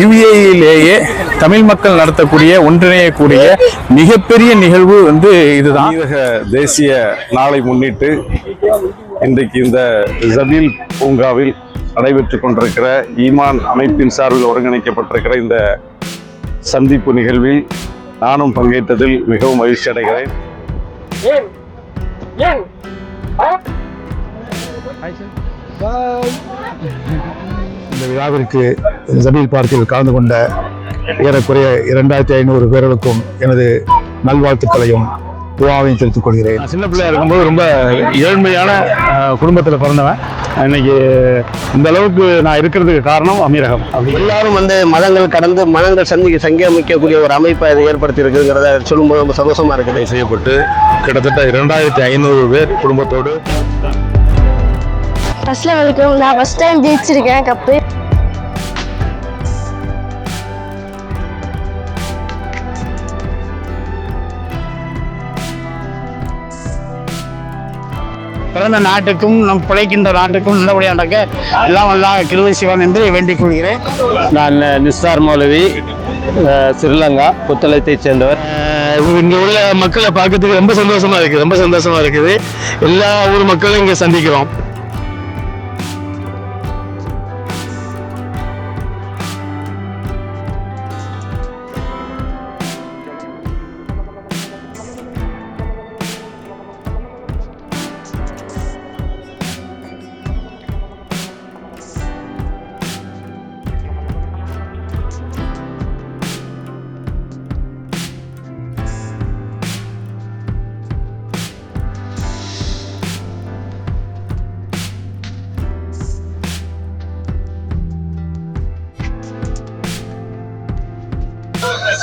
யுஏஇலேயே தமிழ் மக்கள் நடத்தக்கூடிய ஒன்றிணையக்கூடிய மிகப்பெரிய நிகழ்வு வந்து இதுதான். தமிழக தேசிய நாளை முன்னிட்டு இன்றைக்கு இந்த ஜபீல் பூங்காவில் நடைபெற்றுக் கொண்டிருக்கிற ஈமான் அமைப்பின் சார்பில் ஒருங்கிணைக்கப்பட்டிருக்கிற இந்த சந்திப்பு நிகழ்வில் நானும் பங்கேற்றதில் மிகவும் மகிழ்ச்சி அடைகிறேன். இந்த விழாவிற்கு ஜபீல் பார்க்கில் கலந்து கொண்ட ஏறக்குறைய இரண்டாயிரத்தி ஐநூறு பேர்களுக்கும் எனது நல்வாழ்த்துக்களையும் துவாவையும் தெரிவித்துக் கொள்கிறேன். நான் சின்ன பிள்ளையா இருக்கும்போது ரொம்ப ஏழ்மையான குடும்பத்தில் பிறந்தவன். இன்னைக்கு இந்த அளவுக்கு நான் இருக்கிறதுக்கு காரணம் அமீரகம். அப்படி. எல்லாரும் வந்து மதங்கள் கடந்து மதங்கள் சந்தி சங்கமிக்கக்கூடிய ஒரு அமைப்பை இது ஏற்படுத்தி இருக்குங்கிறத சொல்லும்போது ரொம்ப சந்தோஷமா இருக்குது. செய்யப்பட்டு கிட்டத்தட்ட இரண்டாயிரத்தி ஐநூறு பேர் குடும்பத்தோடு ஃபர்ஸ்ட் வெல்கம் நான் ஃபர்ஸ்ட் டைம் ஜெயிச்சிருக்கேன் கப்பு. பிறந்த நாட்டுக்கும் நம் பிழைக்கின்ற நாட்டுக்கும் நல்லபடியாக நடக்க எல்லாம் நல்லா கிருவை சிவன் என்று வேண்டிக் கொள்கிறேன். நான் நிஸ்தார் மௌலவி ஸ்ரீலங்கா புத்தளத்தைச் சேர்ந்தவர். இங்கே உள்ள மக்களை பார்க்கறதுக்கு ரொம்ப சந்தோஷமா இருக்குது ரொம்ப சந்தோஷமா இருக்குது. எல்லா ஊர் மக்களும் இங்கே சந்திக்கிறோம்.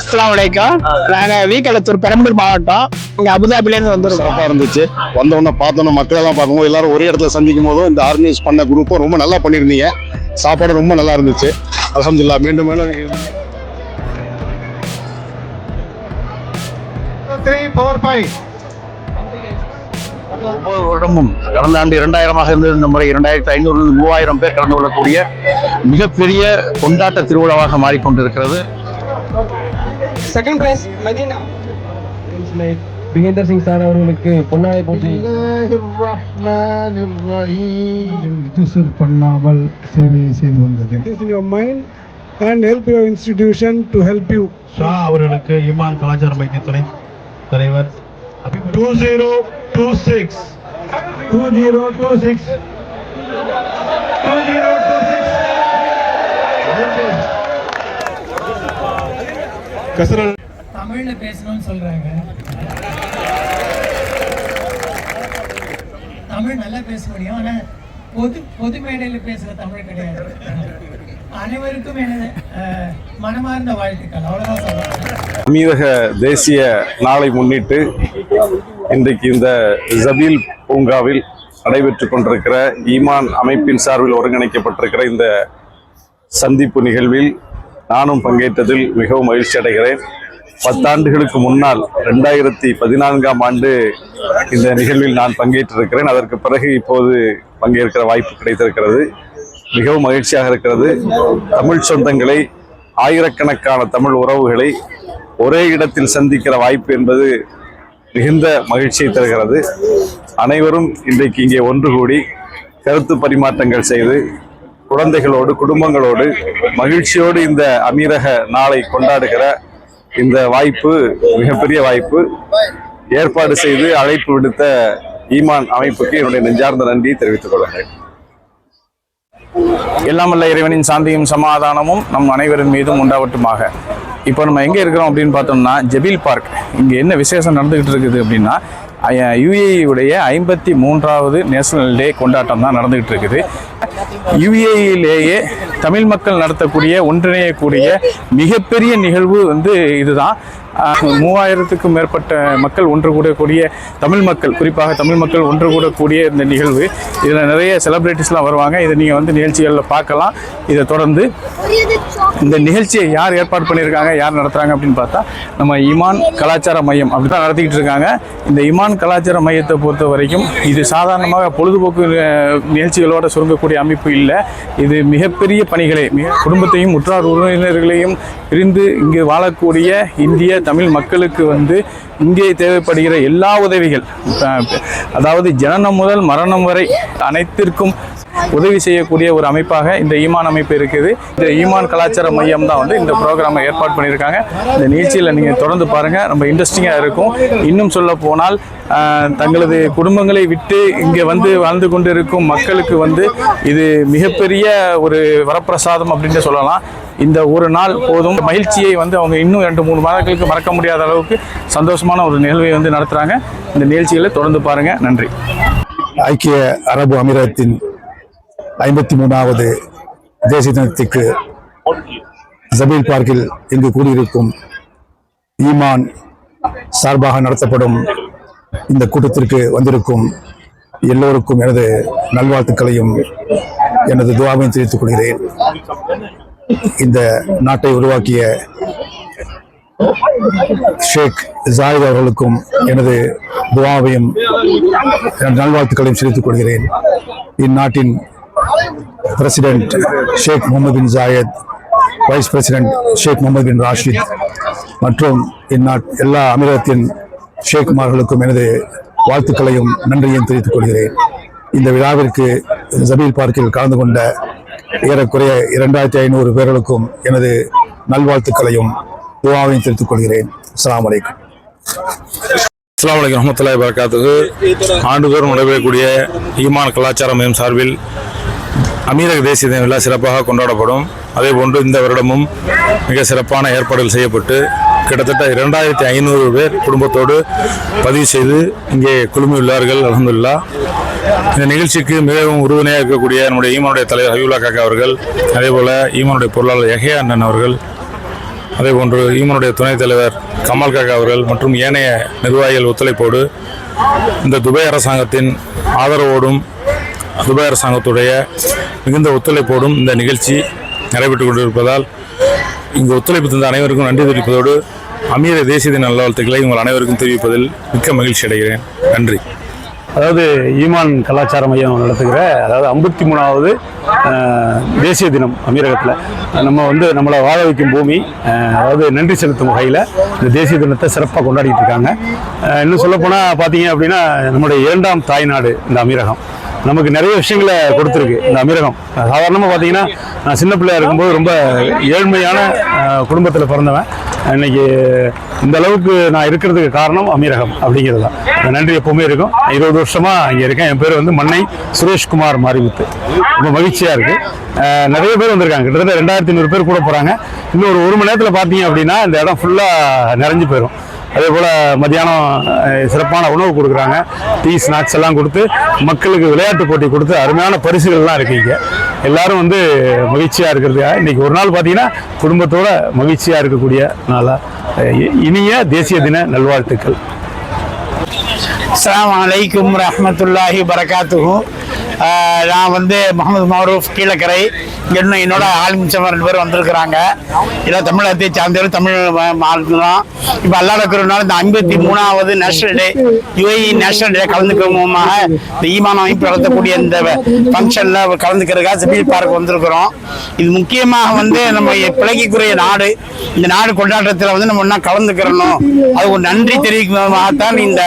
அஸ்லாம் வலைக்கம் நாங்கள் வீக்கலத்தூர் பெரம்பலூர் மாவட்டம். இங்கே அபுதாபிலேருந்து வந்துருக்கோம். சிறப்பாக இருந்துச்சு. வந்தோடனே பார்த்தோன்னே மக்களை எல்லாம் பார்க்கும்போது எல்லாரும் ஒரே இடத்துல சந்திக்கும் போதும் இந்த ஆர்கனைஸ் பண்ண குரூப்பும் ரொம்ப நல்லா பண்ணியிருந்தீங்க. சாப்பாடு ரொம்ப நல்லா இருந்துச்சு. அல்ஹம்துலில்லாஹ் மீண்டும் மேலும் ஒவ்வொரு வருடமும் கடந்த ஆண்டு இரண்டாயிரமாக இருந்தது. இந்த முறை இரண்டாயிரத்தி ஐநூறு மூவாயிரம் பேர் கலந்து கொள்ளக்கூடிய மிகப்பெரிய கொண்டாட்ட திருவிழாவாக மாறிக்கொண்டிருக்கிறது. Second prize Medina Bikender Singh sir அவர்களுக்கு பொன்னாடை போட்டி. பண்ணாமல் சேவை செய்து வந்தது. Mind and help your institution to help you. Shah அவர்களுக்கு இமான் கலாச்சார மையத்துறை தலைவர். Two zero two six two zero two six two zero two six தமிழ்ல பேசணும்னு சொல்றாங்க. தமிழ் நல்லா பேச முடியும். ஆனா பொது பொது மேடையில பேசுற தமிழ் கிடையாது. அனைவருக்கும் எனது மனமார்ந்த வாழ்த்துக்கள். அவ்வளவுதான் சொல்றேன். தமிழக தேசிய நாளை முன்னிட்டு இன்றைக்கு இந்த ஜபீல் பூங்காவில் நடைபெற்றுக் கொண்டிருக்கிற ஈமான் அமைப்பின் சார்பில் ஒருங்கிணைக்கப்பட்டிருக்கிற இந்த சந்திப்பு நிகழ்வில் நானும் பங்கேற்றதில் மிகவும் மகிழ்ச்சி அடைகிறேன். பத்தாண்டுகளுக்கு முன்னால் ரெண்டாயிரத்தி பதினான்காம் ஆண்டு இந்த நிகழ்வில் நான் பங்கேற்றிருக்கிறேன். அதற்கு பிறகு இப்போது பங்கேற்கிற வாய்ப்பு கிடைத்திருக்கிறது. மிகவும் மகிழ்ச்சியாக இருக்கிறது. தமிழ் சொந்தங்களை ஆயிரக்கணக்கான தமிழ் உறவுகளை ஒரே இடத்தில் சந்திக்கிற வாய்ப்பு என்பது மிகுந்த மகிழ்ச்சியை தருகிறது. அனைவரும் இன்றைக்கு இங்கே ஒன்று கூடி கருத்து பரிமாற்றங்கள் செய்து குழந்தைகளோடு குடும்பங்களோடு மகிழ்ச்சியோடு இந்த அமீரக நாளை கொண்டாடுகிற இந்த வாய்ப்பு மிகப்பெரிய வாய்ப்பு. ஏற்பாடு செய்து அழைப்பு விடுத்த ஈமான் அமைப்புக்கு என்னுடைய நெஞ்சார்ந்த நன்றியை தெரிவித்துக் கொள்கிறேன். எல்லாம் இறைவனின் சாந்தியும் சமாதானமும் நம் அனைவரின் மீதும் உண்டாவட்டுமாக. இப்போ நம்ம எங்கே இருக்கிறோம் அப்படின்னு பார்த்தோம்னா ஜெபில் பார்க். இங்கே என்ன விசேஷம் நடந்துகிட்டு இருக்குது அப்படின்னா யுஏஇயுடைய ஐம்பத்தி மூன்றாவது நேஷனல் டே கொண்டாட்டம் தான் நடந்துகிட்டு இருக்குது. யுஏஇலேயே தமிழ் மக்கள் நடத்தக்கூடிய ஒன்றிணையக்கூடிய மிகப்பெரிய நிகழ்வு வந்து இதுதான். மூவாயிரத்துக்கும் மேற்பட்ட மக்கள் ஒன்று கூடக்கூடிய தமிழ் மக்கள் குறிப்பாக தமிழ் மக்கள் ஒன்று கூடக்கூடிய இந்த நிகழ்வு. இதில் நிறைய செலிப்ரிட்டிஸ்லாம் வருவாங்க. இதை நீங்கள் வந்து நிகழ்ச்சிகளில் பார்க்கலாம். இதை தொடர்ந்து இந்த நிகழ்ச்சியை யார் ஏற்பாடு பண்ணியிருக்காங்க யார் நடத்துகிறாங்க அப்படின்னு பார்த்தா நம்ம இமான் கலாச்சார மையம் அப்படி தான் நடத்திக்கிட்டு இருக்காங்க. இந்த இமான் கலாச்சார மையத்தை பொறுத்த வரைக்கும் இது சாதாரணமாக பொழுதுபோக்கு நிகழ்ச்சிகளோடு சுருங்கக்கூடிய அமைப்பு இல்லை. இது மிகப்பெரிய பணிகளை. மிக குடும்பத்தையும் உற்றார் உறவினர்களையும் பிரிந்து இங்கு வாழக்கூடிய இந்திய தமிழ் மக்களுக்கு வந்து இங்கே தேவைப்படுகிற எல்லா உதவிகள் அதாவது ஜனனம் முதல் மரணம் வரை அனைத்திற்கும் உதவி செய்யக்கூடிய ஒரு அமைப்பாக இந்த ஈமான் அமைப்பு இருக்குது. இந்த ஈமான் கலாச்சார மையம் தான் வந்து இந்த ப்ரோக்ராமை ஏற்பாடு பண்ணியிருக்காங்க. இந்த நிகழ்ச்சியில் நீங்கள் தொடர்ந்து பாருங்கள் ரொம்ப இன்ட்ரெஸ்டிங்காக இருக்கும். இன்னும் சொல்ல போனால் தங்களது குடும்பங்களை விட்டு இங்கே வந்து வாழ்ந்து கொண்டிருக்கும் மக்களுக்கு வந்து இது மிகப்பெரிய ஒரு வரப்பிரசாதம் அப்படின்னு சொல்லலாம். இந்த ஒரு நாள் போதும். மகிழ்ச்சியை வந்து அவங்க இன்னும் ரெண்டு மூணு மாதங்களுக்கு மறக்க முடியாத அளவுக்கு சந்தோஷமான ஒரு நிகழ்வை வந்து நடத்துகிறாங்க இந்த நிகழ்ச்சிகளை தொடர்ந்து பாருங்கள் நன்றி. ஐக்கிய அரபு அமீரகத்தின் ஐம்பத்தி மூணாவது தேசிய தினத்திற்கு ஜபீல் பார்க்கில் இங்கு கூடியிருக்கும் ஈமான் சார்பாக நடத்தப்படும் இந்த கூட்டத்திற்கு வந்திருக்கும் எல்லோருக்கும் எனது நல்வாழ்த்துக்களையும் எனது துவாவையும் தெரிவித்துக் கொள்கிறேன். இந்த நாட்டை உருவாக்கிய ஷேக் ஜாயித் அவர்களுக்கும் எனது துவாவையும் எனது நல்வாழ்த்துக்களையும் செலுத்திக் கொள்கிறேன். இந்நாட்டின் president Sheikh Mohammed bin Zayed vice president Sheikh Mohammed bin Rashid மற்றும் இந்நாட் எல்லா அமீரகத்தின் ஷேக்குமார்களுக்கும் எனது வாழ்த்துக்களையும் நன்றியையும் தெரிவித்துக் கொள்கிறேன். இந்த விழாவிற்கு ஜபீல் பார்க்கில் கலந்து கொண்ட ஏறக்குறைய இரண்டாயிரத்தி ஐநூறு பேர்களுக்கும் எனது நல்வாழ்த்துக்களையும் துவாவையும் தெரிவித்துக் கொள்கிறேன். அஸ்லாம் வலைக்கம் அஸ்லாம் வலைக்கம் ரஹமத்துல்லாய் வரகாத்துக்கு ஆண்டுதோறும் நடைபெறக்கூடிய ஈமான் கலாச்சார மையம் சார்பில் அமீரக தேசிய தின விழா சிறப்பாக கொண்டாடப்படும். அதே போன்று இந்த வருடமும் மிக சிறப்பான ஏற்பாடுகள் செய்யப்பட்டு கிட்டத்தட்ட இரண்டாயிரத்தி ஐநூறு பேர் குடும்பத்தோடு பதிவு செய்து இங்கே குழுமியுள்ளார்கள். அலமதுல்லா இந்த நிகழ்ச்சிக்கு மிகவும் உறுதுணையாக இருக்கக்கூடிய நம்முடைய ஈமானுடைய தலைவர் ஹபியுல்லா காக்கா அவர்கள் அதே போல் ஈமானுடைய பொருளாளர் எஹே அண்ணன் அவர்கள் அதே போன்று ஈமனுடைய துணைத் தலைவர் கமல் காக்கா அவர்கள் மற்றும் ஏனைய நிர்வாகிகள் ஒத்துழைப்போடு இந்த துபாய் அரசாங்கத்தின் ஆதரவோடும் துபாய் அரசாங்கத்துடைய மிகுந்த ஒத்துழைப்போடும் இந்த நிகழ்ச்சி நடைபெற்று கொண்டிருப்பதால் இங்கு ஒத்துழைப்பு தந்த அனைவருக்கும் நன்றி தெரிவிப்பதோடு அமீர தேசிய தின நல்வாழ்த்துக்களை உங்கள் அனைவருக்கும் தெரிவிப்பதில் மிக்க மகிழ்ச்சி அடைகிறேன். நன்றி. அதாவது ஈமான் கலாச்சார மையம் நடத்துகிற அதாவது ஐம்பத்தி மூணாவது தேசிய தினம் அமீரகத்தில். நம்ம வந்து நம்மளை வாழ வைக்கும் பூமி அதாவது நன்றி செலுத்தும் வகையில் இந்த தேசிய தினத்தை சிறப்பாக கொண்டாடிட்டு இருக்காங்க. இன்னும் சொல்லப்போனால் பார்த்தீங்க அப்படின்னா நம்முடைய இரண்டாம் தாய்நாடு இந்த அமீரகம். நமக்கு நிறைய விஷயங்களை கொடுத்துருக்கு இந்த அமீரகம். சாதாரணமாக பார்த்தீங்கன்னா நான் சின்ன பிள்ளையா இருக்கும்போது ரொம்ப ஏழ்மையான குடும்பத்தில் பிறந்தவன். இன்னைக்கு இந்த அளவுக்கு நான் இருக்கிறதுக்கு காரணம் அமீரகம் அப்படிங்கிறது தான். நன்றி எப்பவுமே இருக்கும். இருபது வருஷமா இங்கே இருக்கேன். என் பேர் வந்து மன்னை சுரேஷ்குமார் மாரிமுத்து. ரொம்ப மகிழ்ச்சியாக இருக்கு. நிறைய பேர் வந்திருக்காங்க. கிட்டத்தட்ட ரெண்டாயிரத்தி ஐநூறு பேர் கூட போகிறாங்க இன்னும் ஒரு ஒரு மணி நேரத்தில் பார்த்தீங்க அப்படின்னா இந்த இடம் ஃபுல்லாக நிறைஞ்சு போயிடும் அதே போல் மத்தியானம் சிறப்பான உணவு கொடுக்குறாங்க. டீ ஸ்நாக்ஸ் எல்லாம் கொடுத்து மக்களுக்கு விளையாட்டு போட்டி கொடுத்து அருமையான பரிசுகள்லாம் இருக்கு இங்கே எல்லாரும் வந்து மகிழ்ச்சியாக இருக்கிறதுக்காக இன்றைக்கி ஒரு நாள் பார்த்தீங்கன்னா குடும்பத்தோட மகிழ்ச்சியாக இருக்கக்கூடிய நாளாக இனிய தேசிய தின நல்வாழ்த்துக்கள். அஸ்ஸலாமு வலைக்கம் ரஹமத்துல்லாஹி வரகாத்துஹு நான் வந்து முகமது மௌரூஃப் கீழக்கரை. இன்னும் என்னோட ஆளுமிச்சம் ரெண்டு பேர் வந்திருக்கிறாங்க. எல்லாம் தமிழகத்தை சார்ந்தவர் தமிழ் மாநிலம் இப்போ அல்லாடக்கிறனால இந்த ஐம்பத்தி மூணாவது national day UAE national day கலந்துக்கிறோமாக இந்த ஈமான் அமைப்பு நடத்தக்கூடிய இந்த ஃபங்க்ஷனில் கலந்துக்கிறதுக்காக சிபில் பார்க் வந்திருக்கிறோம். இது முக்கியமாக வந்து நம்ம பிழைக்கக்கூடிய நாடு. இந்த நாடு கொண்டாட்டத்தில் வந்து நம்ம ஒன்றா கலந்துக்கிறணும். அது ஒரு நன்றி தெரிவிக்குமாகத்தான் இந்த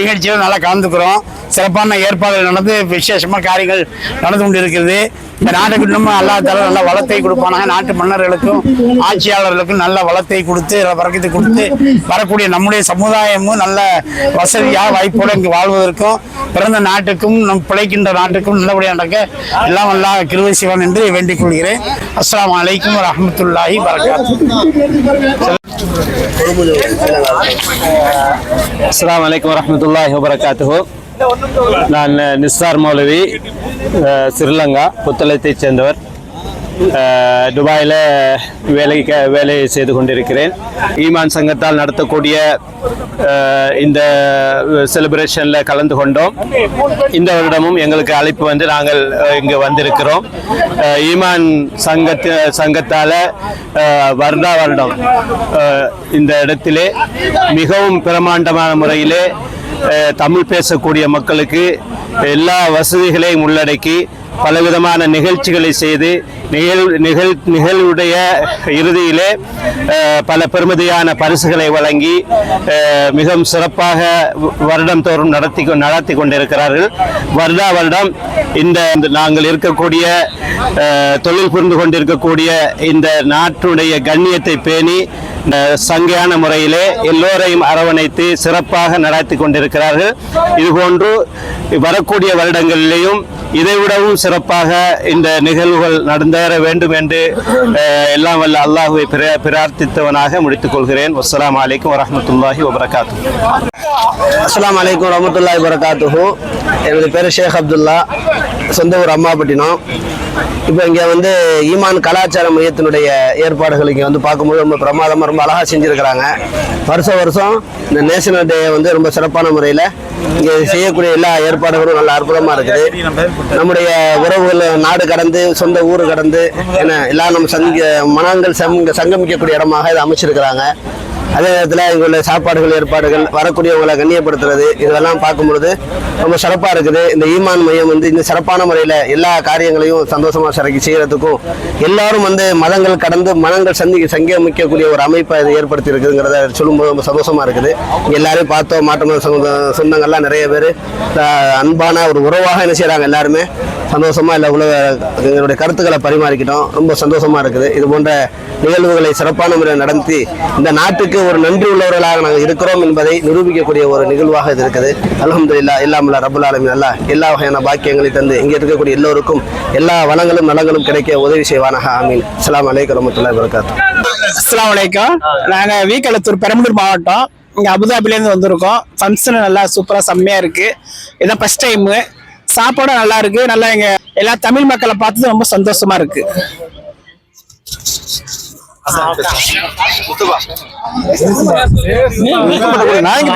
நிகழ்ச்சியில் நல்லா கலந்துக்கிறோம். சிறப்பான ஏற்பாடுகள் நடந்து விசேஷமாக விசேஷமான காரியங்கள் நடந்து கொண்டிருக்கிறது. இந்த நாட்டுக்கு இன்னும் அல்லா தலா நல்ல வளத்தை கொடுப்பானாங்க நாட்டு மன்னர்களுக்கும் ஆட்சியாளர்களுக்கும் நல்ல வளத்தை கொடுத்து வரக்கத்தை கொடுத்து வரக்கூடிய நம்முடைய சமுதாயமும் நல்ல வசதியாக வாய்ப்போடு இங்கு வாழ்வதற்கும் பிறந்த நாட்டுக்கும் நம் பிழைக்கின்ற நாட்டுக்கும் நல்லபடியாக நடக்க எல்லாம் நல்லா கிருவை சிவன் என்று வேண்டிக் கொள்கிறேன். அஸ்லாம் அலைக்கும் வரஹ்மத்துல்லாஹி வரகாத்து அஸ்லாம் வலைக்கம் வரமத்துல்லாஹி வரகாத்து நான் நிஸ்தார் மௌலவி அஹ், ஸ்ரீலங்கா புத்தளத்தைச் சேர்ந்தவர். துபாயில் வேலைக்கு வேலை செய்து கொண்டிருக்கிறேன். ஈமான் சங்கத்தால் நடத்தக்கூடிய இந்த செலிப்ரேஷனில் கலந்து கொண்டோம். இந்த வருடமும் எங்களுக்கு அழைப்பு வந்து நாங்கள் இங்கே இங்கு வந்திருக்கிறோம். ஈமான் சங்கத்து சங்கத்தால் வருடா வருடம் இந்த இடத்திலே மிகவும் பிரமாண்டமான முறையிலே தமிழ் பேசக்கூடிய மக்களுக்கு எல்லா வசதிகளையும் உள்ளடக்கி பலவிதமான நிகழ்ச்சிகளை செய்து நிகழ் நிகழ் நிகழ்வுடைய இறுதியிலே பல பெருமதியான பரிசுகளை வழங்கி மிகவும் சிறப்பாக வருடம் தோறும் நடத்தி கொ- நடத்தி கொண்டிருக்கிறார்கள். வருடா வருடம் இந்த இந்த நாங்கள் இருக்கக்கூடிய தொழில் புரிந்து கொண்டிருக்கக்கூடிய இந்த நாட்டுடைய கண்ணியத்தை பேணி சங்கையான முறையிலே எல்லோரையும் அரவணைத்து சிறப்பாக நடத்தி கொண்டிருக்கிறார்கள். இதுபோன்று வரக்கூடிய வருடங்களிலேயும் இதைவிடவும் சிறப்பாக இந்த நிகழ்வுகள் நடந்தேற வேண்டும் என்று எல்லாம் வல்ல அல்லாஹுவை பிர- பிரார்த்தித்தவனாக முடித்துக் கொள்கிறேன். அஸ்லாம் வலைக்கம் வரமத்துல்லாஹி வபரகாத்து அஸ்லாம் அலைக்கும் ரமத்துல்லா வரகாத்துஹூ எனது பேர் ஷேக் அப்துல்லா. சொந்த ஊர் அம்மாப்பட்டினம். இப்போ இங்கே வந்து ஈமான் கலாச்சார மையத்தினுடைய ஏற்பாடுகள் இங்கே வந்து பார்க்கும்போது ரொம்ப பிரமாதமாக ரொம்ப அழகாக செஞ்சுருக்கிறாங்க. வருஷம் வருஷம் இந்த நேஷனல் டே வந்து ரொம்ப சிறப்பான முறையில் இங்கே செய்யக்கூடிய எல்லா ஏற்பாடுகளும் நல்ல அற்புதமாக இருக்குது. நம்முடைய உறவுகள் நாடு கடந்து சொந்த ஊர் கடந்து என எல்லாம் நம்ம சங்க மனங்கள் சங்க சங்கமிக்கக்கூடிய இடமாக இதை அமைச்சிருக்கிறாங்க. அதே நேரத்தில் இங்குள்ள சாப்பாடுகள் ஏற்பாடுகள் வரக்கூடியவங்களை கண்ணியப்படுத்துறது இதெல்லாம் பார்க்கும் பொழுது ரொம்ப சிறப்பாக இருக்குது. இந்த ஈமான் மையம் வந்து இந்த சிறப்பான முறையில் எல்லா காரியங்களையும் சந்தோஷமாக சிறக்கி செய்கிறதுக்கும் எல்லாரும் வந்து மதங்கள் கடந்து மனங்கள் சந்தி சங்கமிக்கக்கூடிய ஒரு அமைப்பை இது ஏற்படுத்தி இருக்குதுங்கிறத சொல்லும்போது ரொம்ப சந்தோஷமாக இருக்குது. எல்லாரையும் பார்த்தோம் மாற்றம் சொந்தங்கள்லாம் நிறைய பேர் அன்பான ஒரு உறவாக என்ன செய்கிறாங்க எல்லாருமே. சந்தோஷமாக இல்லை உலக எங்களுடைய கருத்துக்களை பரிமாறிக்கிட்டோம். ரொம்ப சந்தோஷமாக இருக்குது. இது போன்ற நிகழ்வுகளை சிறப்பான முறையில் நடத்தி இந்த நாட்டுக்கு ஒரு நன்றி உள்ளவர்களாக நாங்கள் இருக்கிறோம் என்பதை நிரூபிக்கக்கூடிய ஒரு நிகழ்வாக இது இருக்குது. அல்ஹம்துலில்லா இல்லாமல்ல ரபுல் ஆலமின். அல்லா எல்லா வகையான பாக்கியங்களை தந்து இங்கே இருக்கக்கூடிய எல்லோருக்கும் எல்லா வளங்களும் நலங்களும் கிடைக்க உதவி செய்வானாக. ஆமீன். அஸ்லாம் அலைக்கும் வரமத்துல்லாஹி வரகாத்து அஸ்லாம் வலைக்கம் நாங்கள் வீக்கலத்தூர் பெரம்பலூர் மாவட்டம். இங்கே அபுதாபிலேருந்து வந்திருக்கோம். ஃபங்க்ஷன் நல்லா சூப்பராக செம்மையாக இருக்குது இதான் ஃபஸ்ட் டைமு சாப்பாடும் நல்லா இருக்கு. நல்லா எங்க எல்லா தமிழ் மக்களை பார்த்தது ரொம்ப சந்தோஷமா இருக்கு. நான்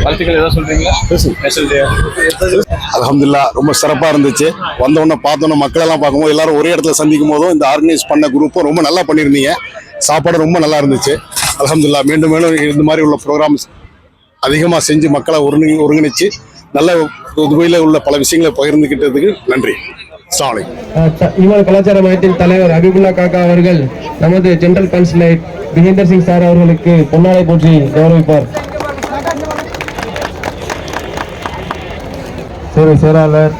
இங்க பேச போறேன். அல்ஹம்துலில்லாஹ் ரொம்ப சிறப்பாக இருந்துச்சு. வந்தோடனே பார்த்தோன்னே மக்களெல்லாம் பார்க்கும்போது எல்லாரும் ஒரே இடத்துல சந்திக்கும் போதும் இந்த ஆர்கனைஸ் பண்ண குரூப்பும் ரொம்ப நல்லா பண்ணியிருந்தீங்க. சாப்பாடு ரொம்ப நல்லா இருந்துச்சு. அல்ஹம்துலில்லாஹ் மீண்டும் மீண்டும் இந்த மாதிரி உள்ள ப்ரோக்ராம்ஸ் அதிகமாக செஞ்சு மக்களை ஒருங்கி ஒருங்கிணைச்சு நல்ல துபாயில் உள்ள பல விஷயங்களை பகிர்ந்துக்கிட்டதுக்கு நன்றி. அலைக்கும். ஈமான் கலாச்சார மையத்தின் தலைவர் அபிபுல்லா காக்கா அவர்கள் நமது general consulate Vijender Singh sir அவர்களுக்கு பொன்னாடை போற்றி கௌரவிப்பார். சேவை செயலாளர்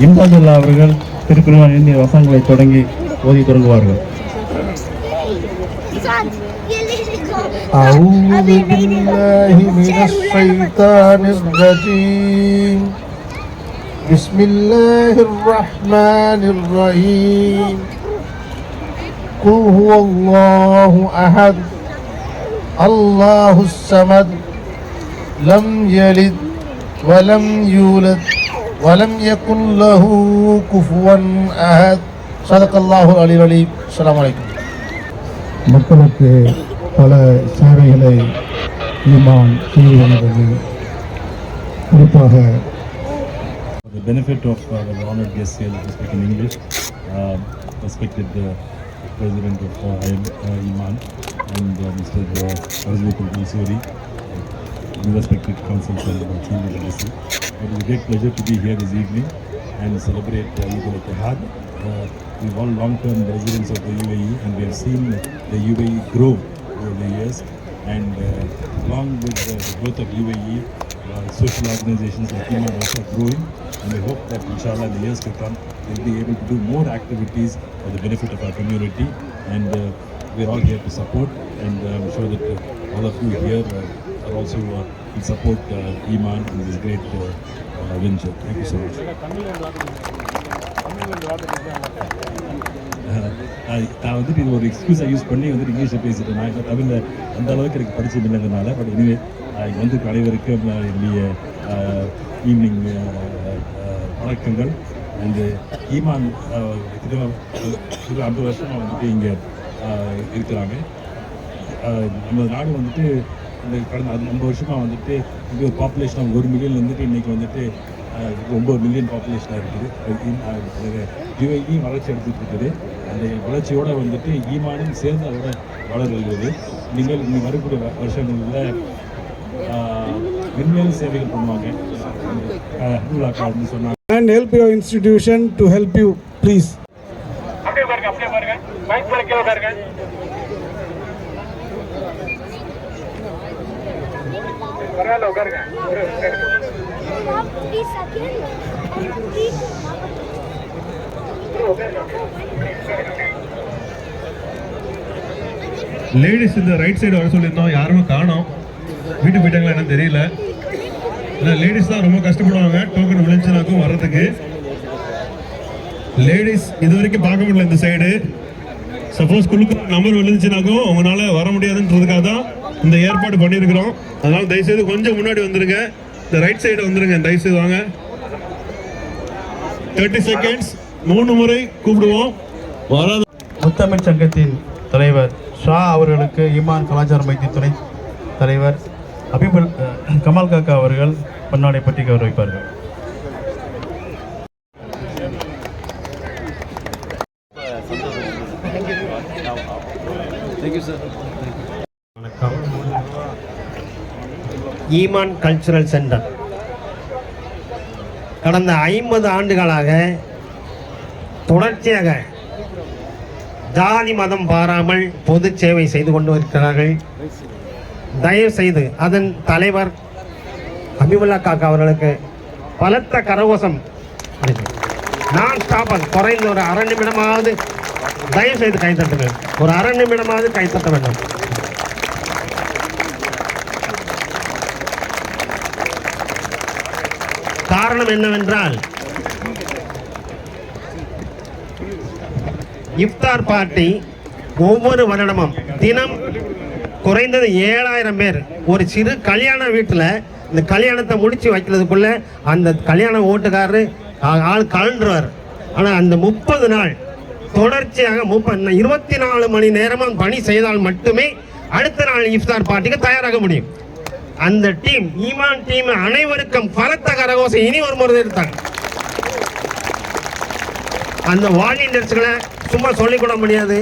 இம்பாதுல்லா அவர்கள் திருக்குறள் எண்ணிய வசனங்களை தொடங்கி ஓதி தொடங்குவார்கள் أعوذ بالله من الشيطان الرجيم بسم الله الرحمن الرحيم قل هو الله أحد الله الصمد لم يلد ولم يولد ولم يكن له كفوا أحد صدق الله العلي العليم السلام عليكم மக்களுக்கு பல சேவைகளை ஈமான் செய்து வருகிறது குறிப்பாக For the benefit of uh, the honored guests here, let me speak in English. Uh, respected uh, President of uh, IM- uh, Iman and uh, Mr. Arzul Mansouri, respected Council for uh, Senior Legacy. It is a great pleasure to be here this evening and celebrate uh, Eid al-Ittihad. Uh, we're all long-term residents of the UAE and we have seen the UAE grow over the years and uh, along with uh, the growth of UAE, uh, social organizations like Iman also growing and we hope that inshallah in the years to come we'll be able to do more activities for the benefit of our community and uh, we're all here to support and uh, I'm sure that uh, all of you here uh, are also uh, will support uh, Iman in this great uh, uh, venture. Thank you so much. நான் வந்துட்டு இது ஒரு எக்ஸ்கியூஸை use பண்ணி வந்துட்டு இங்கிலீஷில் பேசிட்டேன் நான் இப்போ தமிழில் அந்த அளவுக்கு எனக்கு படிச்சது இல்லைங்கிறனால பட் எனிவே வந்து அனைவருக்கும் அஹ், என்னுடைய ஈவினிங் வணக்கங்கள் அண்டு ஈமான் கிட்டத்தட்ட ஐம்பது வருஷமாக வந்துட்டு இங்கே இருக்கிறாங்க நம்ம நாடு வந்துட்டு இந்த கடந்த அது ஐம்பது வருஷமாக வந்துட்டு இங்கே ஒரு பாப்புலேஷன் ஒரு மில்லியன் வந்துட்டு இன்றைக்கி வந்துட்டு ஒம்பது மில்லியன் பாப்புலேஷனாக இருக்குது. யுஏஇ வளர்ச்சி எடுத்துகிட்டு இருக்குது. அந்த வளர்ச்சியோட வந்துட்டு ஈமானும் சேர்ந்து அதோட வளர்கிறது நீங்கள் இனி வரக்கூடிய வருஷங்களில் மென்மேலும் சேவைகள் பண்ணுவாங்க. சொன்னாங்க. And help your institution to help you, please. அப்படியே பாருங்க அப்படியே பாருங்க. மைக் பாருங்க. கீழே பாருங்க உட்காருங்க லேடிஸ் இந்த ரைட் சைடு வர சொல்லியிருந்தோம். யாருமே காணோம். வீட்டுக்கு போயிட்டாங்களா என்னன்னு தெரியல. இல்லை லேடிஸ் தான் ரொம்ப கஷ்டப்படுவாங்க. டோக்கன் விழுந்துச்சுனாக்கும் வர்றதுக்கு. லேடிஸ் இது வரைக்கும் பார்க்க முடியல இந்த சைடு சப்போஸ் குழுக்கு நம்பர் விழுந்துச்சுனாக்கும் அவங்களால வர முடியாதுன்றதுக்காக தான் இந்த ஏற்பாடு பண்ணியிருக்கிறோம் அதனால தயவுசெய்து கொஞ்சம் முன்னாடி வந்துருங்க. இந்த ரைட் சைடு வந்துருங்க. தயவுசெய்து வாங்க. தேர்ட்டி செகண்ட்ஸ் மூணு முறை கூப்பிடுவோம். வராத முத்தமிழ் சங்கத்தின் தலைவர் ஷா அவர்களுக்கு ஈமான் கலாச்சார மையத்தின் துணை தலைவர் அபிபுல் கமால் காக்கா அவர்கள் பொன்னாடை பற்றி கௌரவிப்பார்கள். வணக்கம் ஈமான் கல்ச்சுரல் சென்டர் கடந்த ஐம்பது ஆண்டுகளாக தொடர்ச்சியாக ஜாதி மதம் பாராமல் பொது சேவை செய்து கொண்டு இருக்கிறார்கள் தயவு செய்து அதன் தலைவர் அபிமுல்லா காக்கா அவர்களுக்கு பலத்த கரகோசம் நான் ஸ்டாப்பர் குறைந்த ஒரு அரை நிமிடமாவது தயவு செய்து கைத்தட்டுங்கள் ஒரு அரை நிமிடமாவது கைத்தட்ட வேண்டும். காரணம் என்னவென்றால் இஃப்தார் பார்ட்டி ஒவ்வொரு வருடமும் தினம் குறைந்தது ஏழாயிரம் பேர். ஒரு சிறு கல்யாண வீட்டில் இந்த கல்யாணத்தை முடித்து வைக்கிறதுக்குள்ள அந்த கல்யாண ஓட்டுக்காரரு ஆள் கலண்டுருவார் ஆனால் அந்த முப்பது நாள் தொடர்ச்சியாக முப்பது இருபத்தி நாலு மணி நேரமும் பணி செய்தால் மட்டுமே அடுத்த நாள் இஃப்தார் பார்ட்டிக்கு தயாராக முடியும். அந்த டீம் ஈமான் டீம் அனைவருக்கும் பலத்த கரகோசம் இனி ஒரு முறை எடுத்தாங்க. அந்த வாலண்டியர்ஸ்களை சும்மா சொல்லிக் கூட முடியாது.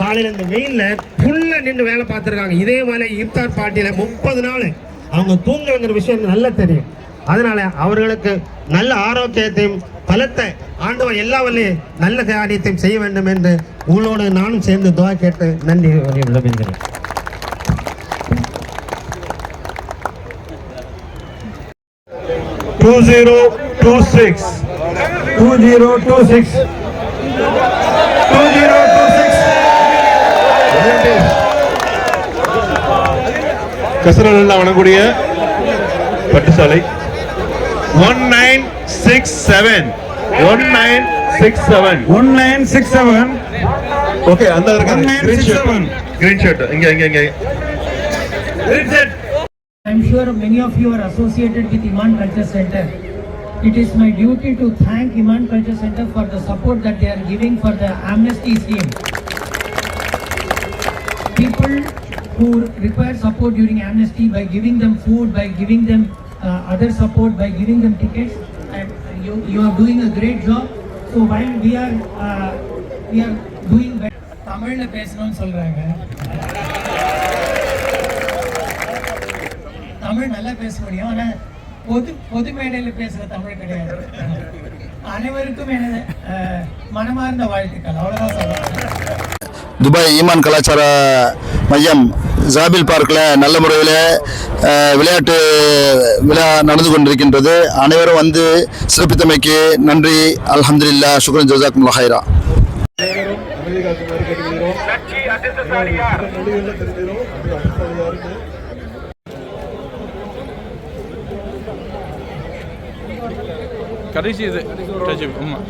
காலையில் இந்த வெயிலில் ஃபுல்லாக நின்று வேலை பார்த்துருக்காங்க. இதே மாதிரி இப்தார் பார்ட்டியில் முப்பது நாள் அவங்க தூங்குங்கிற விஷயம் நல்லா தெரியும். அதனால அவர்களுக்கு நல்ல ஆரோக்கியத்தையும் பலத்தை ஆண்டவர் எல்லா வழியும் நல்ல காரியத்தையும் செய்ய வேண்டும் என்று உங்களோடு நானும் சேர்ந்து துவா கேட்டு நன்றி. விளம்புகிறேன் zero two six two zero two six கசரல்ல வணங்கக்கூடிய பட்டுசாலை. One nine six seven one nine six seven one nine six seven okay அந்த கிரீன் ஷர்ட் கிரீன் ஷர்ட் இங்க இங்க இங்க. Green shirt I'm sure many of you are associated with Iman Culture Center. It is my duty to thank Iman Culture Center for the support that they are giving for the amnesty scheme. People who require support during amnesty by giving them food, by giving them uh, other support, by giving them tickets, and you, you are doing a great job. So while we are uh, we are doing better. தமிழ்ல பேசணும்னு சொல்றாங்க தமிழ் நல்லா பேச முடியும் ஆனா பொது பொது மேடையில் பேசுற தமிழ் கிடையாது. அனைவருக்கும் எனது மனமார்ந்த வாழ்த்துக்கள். அவ்வளவுதான் சொல்றேன். துபாய் ஈமான் கலாச்சார மையம் ஜாபில் பார்க்கில் நல்ல முறையில் விளையாட்டு விழா நடந்து கொண்டிருக்கின்றது. அனைவரும் வந்து சிறப்பித்தமைக்கு நன்றி. அல்ஹம்துலில்லா சுக்ரன் ஜசாக்கும் ஹைரா கடைசி இது டஜிப் ஆமாம்